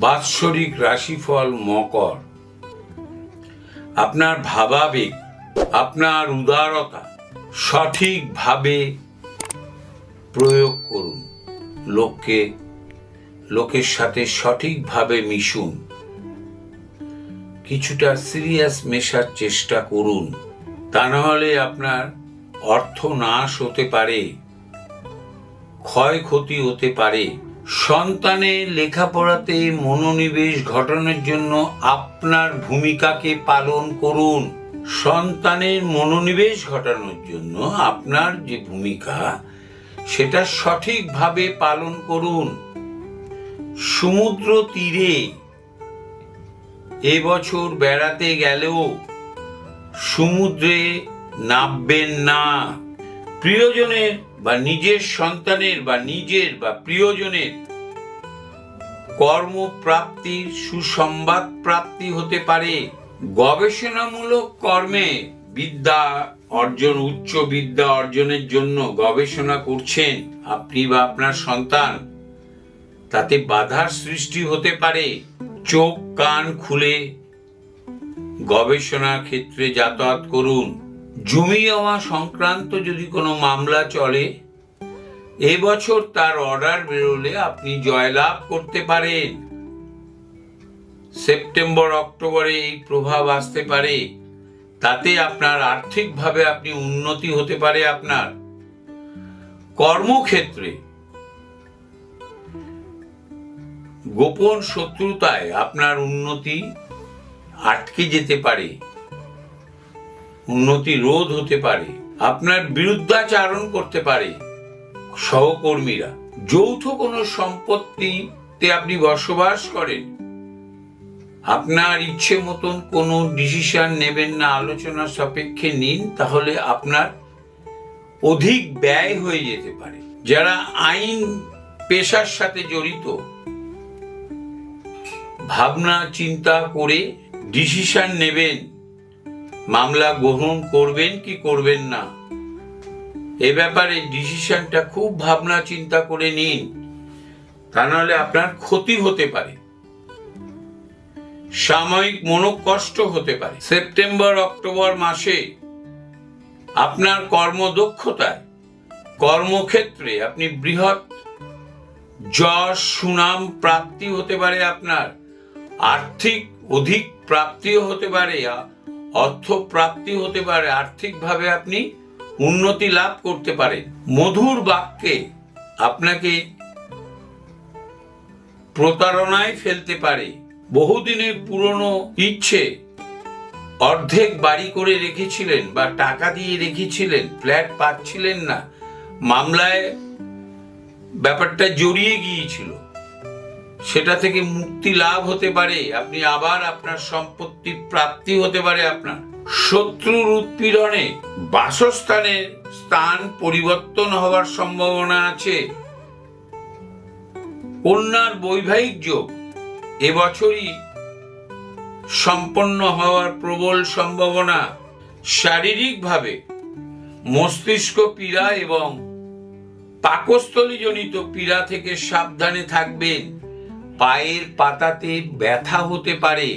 বাৎসরিক রাশিফল মকর। আপনার ভাবাবেগ, আপনার উদারতা সঠিকভাবে প্রয়োগ করুন। লোককে, লোকের সাথে সঠিকভাবে মিশুন। কিছুটা সিরিয়াস মেশার চেষ্টা করুন। তা নাহলে আপনার অর্থ নাশ হতে পারে, ক্ষয়ক্ষতি হতে পারে। সন্তানের লেখাপড়াতে মনোনিবেশ ঘটানোর জন্য আপনার ভূমিকাকে পালন করুন। সন্তানের মনোনিবেশ ঘটানোর জন্য আপনার যে ভূমিকা, সেটা সঠিকভাবে পালন করুন। সমুদ্র তীরে এবছর বেড়াতে গেলেও সমুদ্রে নামবেন না। প্রিয়জনের বা নিজের সন্তানের বা নিজের বা প্রিয়জনের কর্মপ্রাপ্তির সুসংবাদ প্রাপ্তি হতে পারে। গবেষণামূলক কর্মে বিদ্যা অর্জন, উচ্চ বিদ্যা অর্জনের জন্য গবেষণা করছেন আপনি বা আপনার সন্তান। তাতে বাধার সৃষ্টি হতে পারে। চোখ, কান খুলে গবেষণা ক্ষেত্রে যাতায়াত করুন। জমি জমা সংক্রান্ত যদি কোনো মামলা চলে এবছর তার অর্ডার বেরোলে আপনি জয়লাভ করতে পারেন। সেপ্টেম্বর, অক্টোবরে এই প্রভাব আসতে পারে। তাতে আপনার আর্থিকভাবে আপনি উন্নতি হতে পারে আপনার। কর্মক্ষেত্রে গোপন শত্রুতায় আপনার উন্নতি আটকে যেতে পারে। উন্নতি রোধ হতে পারে, আপনার বিরুদ্ধাচারণ করতে পারে। সহকর্মীরা, যৌথ কোনো সম্পত্তিতে আপনি বসবাস করেন। আপনার ইচ্ছে মতন কোনো ডিসিশন নেবেন না, আলোচনা সাপেক্ষে নিন, তাহলে আপনার অধিক ব্যয় হয়ে যেতে পারে। যারা আইন পেশার সাথে জড়িত ভাবনা চিন্তা করে ডিসিশন নেবেন মামলা গ্রহণ করবেন কি করবেন না? এ ব্যাপারে ডিসিশনটা খুব ভাবনা চিন্তা করে নিন। তা নাহলে আপনার ক্ষতি হতে পারে। সাময়িক মনোকষ্ট হতে পারে। সেপ্টেম্বর, অক্টোবর মাসে আপনার কর্মদক্ষতায়, কর্মক্ষেত্রে আপনি বৃহৎ যশ, সুনাম প্রাপ্তি হতে পারে আপনার। আর্থিক অধিক প্রাপ্তিও হতে পারে। অর্থ প্রাপ্তি হতে পারে, আর্থিকভাবে আপনি উন্নতি লাভ করতে পারেন মধুর বাক্যে আপনাকে প্রতারণায় ফেলতে পারে। বহুদিনের পুরনো ইচ্ছে অর্ধেক বাড়ি করে রেখেছিলেন বা টাকা দিয়ে রেখেছিলেন, ফ্ল্যাট পাচ্ছিলেন না, মামলায় ব্যাপারটা জড়িয়ে গিয়েছিল। সেটা থেকে মুক্তি লাভ হতে পারে, আপনি আবার আপনার সম্পত্তি প্রাপ্তি হতে পারে আপনার। শত্রুর উৎপীড়নে বাসস্থানের স্থান পরিবর্তন হওয়ার সম্ভাবনা আছে। কন্যার বৈবাহিক যোগ এবছরই সম্পন্ন হওয়ার প্রবল সম্ভাবনা। শারীরিকভাবে মস্তিষ্ক পীড়া এবং পাকস্থলীজনিত পীড়া থেকে সাবধানে থাকবেন। পায়ের পাতাতে ব্যথা হতে পারে।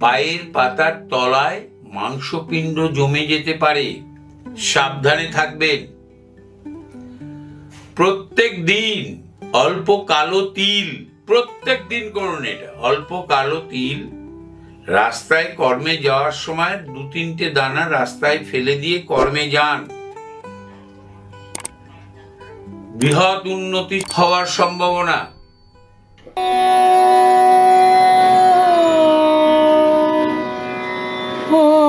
পায়ের পাতার তলায় মাংসপিণ্ড জমে যেতে পারে। সাবধানে থাকবেন। প্রত্যেক দিন অল্প কালো তিল, প্রত্যেক দিন করুন এটা, অল্প কালো তিল রাস্তায় কর্মে যাওয়ার সময় দু তিনটে দানা রাস্তায় ফেলে দিয়ে কর্মে যান। বৃহৎ উন্নতি হওয়ার সম্ভাবনা। Oh.